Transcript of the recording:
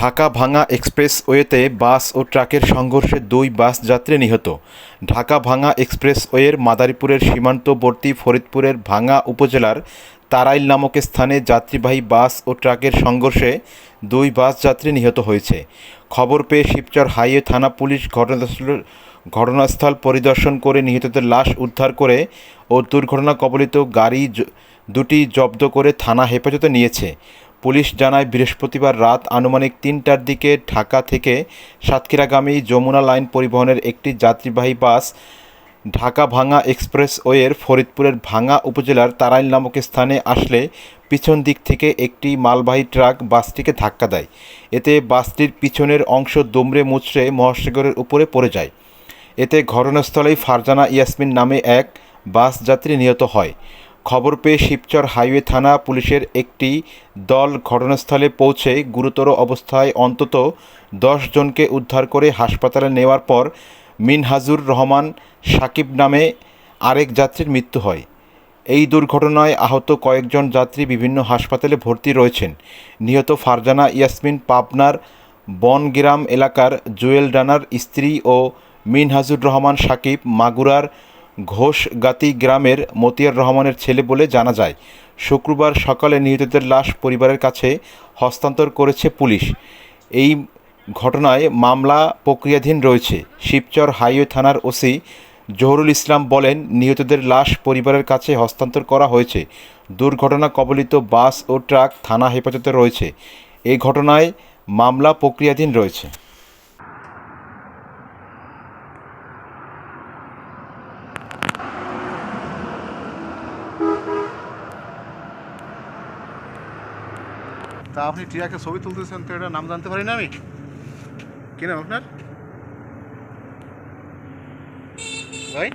ঢাকা ভাঙা এক্সপ্রেসওয়েতে বাস ও ট্রাকের সংঘর্ষে দুই বাস যাত্রী নিহত। ঢাকা ভাঙা এক্সপ্রেসওয়ের মাদারীপুরের সীমান্তবর্তী ফরিদপুরের ভাঙা উপজেলার তারাইল নামক স্থানে যাত্রীবাহী বাস ও ট্রাকের সংঘর্ষে দুই বাস যাত্রী নিহত হয়েছে। খবর পেয়ে শিবচর হাইওয়ে থানা পুলিশ ঘটনাস্থল ঘটনাস্থল পরিদর্শন করে নিহতদের লাশ উদ্ধার করে ও দুর্ঘটনা কবলিত গাড়ি দুটি জব্দ করে থানা হেফাজতে নিয়েছে। পুলিশ জানায়, বৃহস্পতিবার রাত আনুমানিক তিনটার দিকে ঢাকা থেকে সাতক্ষীরাগামী যমুনা লাইন পরিবহনের একটি যাত্রীবাহী বাস ঢাকা ভাঙা এক্সপ্রেসওয়ের ফরিদপুরের ভাঙা উপজেলার তারাইল নামক স্থানে আসলে পিছন দিক থেকে একটি মালবাহী ট্রাক বাসটিকে ধাক্কা দেয়। এতে বাসটির পিছনের অংশ দুমড়ে মুচড়ে মহাসাগরের উপরে পড়ে যায়। এতে ঘটনাস্থলেই ফারজানা ইয়াসমিন নামে এক বাস যাত্রী নিহত হয়। খবর পেয়ে শিবচর হাইওয়ে থানা পুলিশের একটি দল ঘটনাস্থলে পৌঁছে গুরুতর অবস্থায় অন্তত দশ জনকে উদ্ধার করে হাসপাতালে নেওয়ার পর মিনহাজুর রহমান সাকিব নামে আরেক যাত্রীর মৃত্যু হয়। এই দুর্ঘটনায় আহত কয়েকজন যাত্রী বিভিন্ন হাসপাতালে ভর্তি রয়েছেন। নিহত ফারজানা ইয়াসমিন পাবনার বনগ্রাম এলাকার জুয়েল ডানার স্ত্রী ও মিনহাজুর রহমান সাকিব মাগুরার ঘোষগাতি গ্রামের মতিয়ার রহমানের ছেলে বলে জানা যায়, শুক্রবার সকালে নিহতদের লাশ পরিবারের কাছে হস্তান্তর করেছে পুলিশ। এই ঘটনায় মামলা প্রক্রিয়াধীন রয়েছে। শিবচর হাইওয়ে থানার ওসি জহরুল ইসলাম বলেন, নিহতদের লাশ পরিবারের কাছে হস্তান্তর করা হয়েছে। দুর্ঘটনা কবলিত বাস ও ট্রাক থানা হেফাজতে রয়েছে। এই ঘটনায় মামলা প্রক্রিয়াধীন রয়েছে। তা আপনি টিয়াকে ছবি তুলতেছেন তো এটা নাম জানতে পারি না আমি? কি আপনার? ভাই?